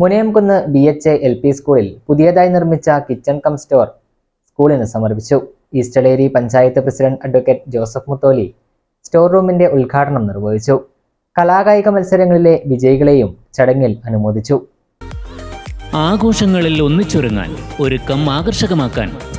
Munayamkunnu B H L P സ്കൂളിൽ പുതിയതായി നിർമ്മിച്ച കിച്ചൺ കം സ്റ്റോർ സ്കൂളിന് സമർപ്പിച്ചു. Eastleri panchayat president advocate Joseph Mutholi store റൂമിന്റെ ഉദ്ഘാടനം നിർവഹിച്ചു. കലാകായിക മത്സരങ്ങളിലെ വിജയികളെയും ചടങ്ങിൽ അനുമോദിച്ചു. ആഘോഷങ്ങളിൽ ഒന്നിച്ചൊരുങ്ങാൻ ഒരുക്കം ആകർഷകമാക്കാൻ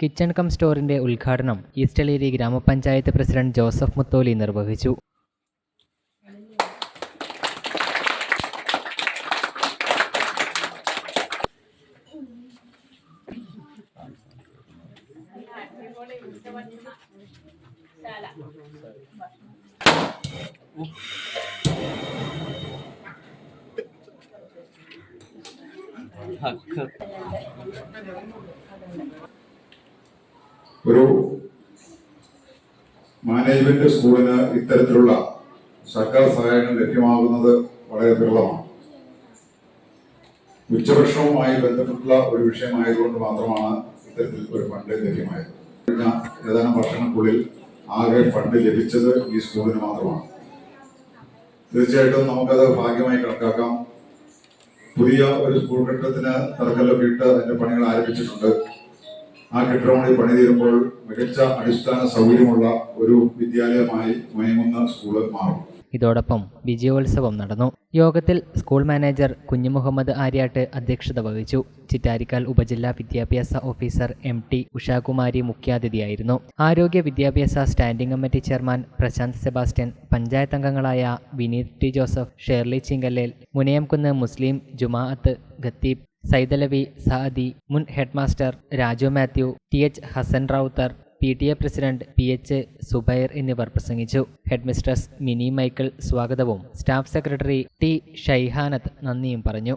കിച്ചൺ കം സ്റ്റോറിന്റെ ഉദ്ഘാടനം ഈസ്റ്റലേരി ഗ്രാമപഞ്ചായത്ത് പ്രസിഡന്റ് ജോസഫ് മുത്തോലി നിർവഹിച്ചു. ഒരു മാനേജ്മെന്റ് സ്കൂളിന് ഇത്തരത്തിലുള്ള സർക്കാർ സഹായങ്ങൾ ലഭ്യമാകുന്നത് വളരെ ദുർലഭമാണ്. ഉച്ചഭക്ഷണവുമായി ബന്ധപ്പെട്ടുള്ള ഒരു വിഷയമായതുകൊണ്ട് മാത്രമാണ് ഇത്തരത്തിൽ ഒരു ഫണ്ട് ലഭ്യമായത്. കഴിഞ്ഞ ഏതാനും വർഷങ്ങൾക്കുള്ളിൽ ആകെ ഫണ്ട് ലഭിച്ചത് ഈ സ്കൂളിന് മാത്രമാണ്. തീർച്ചയായിട്ടും നമുക്കത് ഭാഗ്യമായി കണക്കാക്കാം. പുതിയ ഒരു സ്കൂൾ കെട്ടിടത്തിന് തറക്കല്ലൊക്കെ ഇട്ട് അതിന്റെ പണികൾ ആരംഭിച്ചിട്ടുണ്ട്. ആ കെട്ടിടം കൂടി പണി തീരുമ്പോൾ മികച്ച അടിസ്ഥാന സൗകര്യമുള്ള ഒരു വിദ്യാലയമായി മയങ്ങുന്ന സ്കൂൾ മാറും. ഇതോടൊപ്പം വിജയോത്സവം നടന്നു. യോഗത്തിൽ സ്കൂൾ മാനേജർ കുഞ്ഞുമുഹമ്മദ് ആര്യാട്ട് അധ്യക്ഷത വഹിച്ചു. ചിറ്റാരിക്കാൽ ഉപജില്ലാ വിദ്യാഭ്യാസ ഓഫീസർ എം ടി ഉഷാകുമാരി മുഖ്യാതിഥിയായിരുന്നു. ആരോഗ്യ വിദ്യാഭ്യാസ standing committee chairman Prashanth Sebastian panchayat അംഗങ്ങളായ വിനീത് ടി ജോസഫ് ഷേർലി ചിങ്കല്ലേൽ മുനയംകുന്ന് മുസ്ലിം ജുമാഅത്ത് ഖത്തീബ് സൈദലവി സാദി മുൻ headmaster Raju Mathew T H Hasan Rowther P T A president P H Zubair എന്നിവർ പ്രസംഗിച്ചു. ഹെഡ്മിസ്ട്രസ് മിനി മൈക്കിൾ സ്വാഗതവും സ്റ്റാഫ് സെക്രട്ടറി ടി ഷൈഹാനത്ത് നന്ദിയും പറഞ്ഞു.